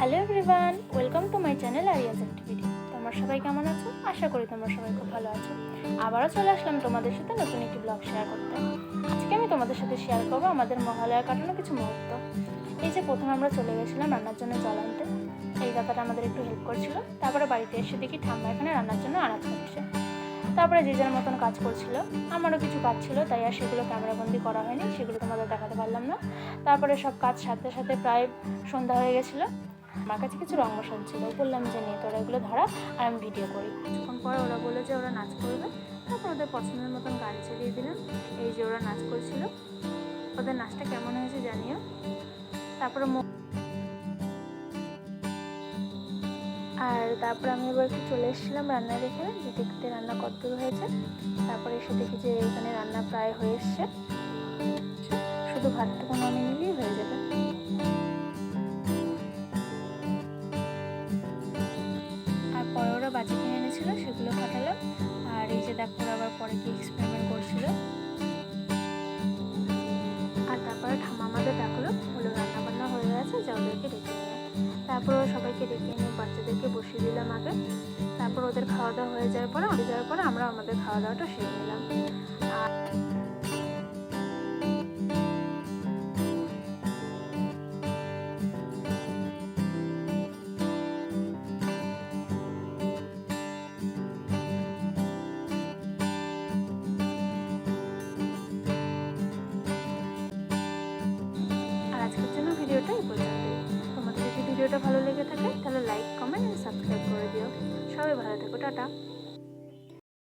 Hello everyone, welcome to my channel Ariyaz activity. তোমরা সবাই কেমন আছো? আশা করি তোমরা সবাই খুব ভালো আছো। আবারও চলে আসলাম তোমাদের সাথে নতুন একটি ব্লগ শেয়ার করতে। আজকে আমি তোমাদের সাথে শেয়ার করব আমাদের মহালয়া কাটানো কিছু মুহূর্ত। এই যে প্রথমে আমরা চলে গেছিলাম রান্নার জন্য জল আনতে। এই দাদাটা আমাদের একটু হেল্প করছিল। তারপরে বাড়িতে এসে দেখি ঠাম্মা এখানে রান্নার জন্য আনাজ করছে। তারপরে যে যার মতন কাজ করছিল, আমারও কিছু কাজ ছিল, তাই আর সেগুলো ক্যামেরাবন্দি করা হয়নি, সেগুলো তোমাদের দেখাতে পারলাম না। তারপরে সব কাজ সাথে সাথে প্রায় সন্ধ্যা হয়ে গেছিল। আমার কাছে কিছু রঙ মশাল ছিল। বললাম যে নিয়ে তোরা এগুলো ধরা আর আমি ভিডিও করি। কিছুক্ষণ পরে ওরা বলে যে, ওরা নাচ করবে। তারপর ওদের পছন্দের মতন গান চালিয়ে দিলাম। এই যে, ওরা নাচ করছিল। ওদের নাচটা কেমন হয়েছে জানিও? তারপরে আর তারপর আমি এবার একটু চলে এসেছিলাম রান্নার এখানে, যে দেখতে রান্না কতদূর হয়েছে। তারপরে এসে দেখি যে, এখানে রান্না প্রায় হয়ে এসছে। শুধু ভাতটুকু নামিয়ে নিলেই হয়ে যাবে। ওরা বাজি কিনে এনেছিল, সেগুলো ফাটালাম আর এই যে দেখো আবার পরে কি এক্সপেরিমেন্ট করছিল। আর তারপরে ঠাম্মা আমাদের ডাকলো রান্না বান্না হয়ে গেছে, যা ওদেরকে ডেকে নিয়ে তারপর সবাইকে ডেকে এনে বাচ্চাদেরকে বসিয়ে দিলাম আগে তারপর ওদের খাওয়া দাওয়া হয়ে যাওয়ার পরে হয়ে যাওয়ার পরে আমরা আমাদের খাওয়া দাওয়াটা সেরে নিলাম। আর ভিডিওটা ভালো লেগে থাকে তাহলে লাইক কমেন্ট সাবস্ক্রাইব করে দিও। সবাই ভালো থেকো টাটা।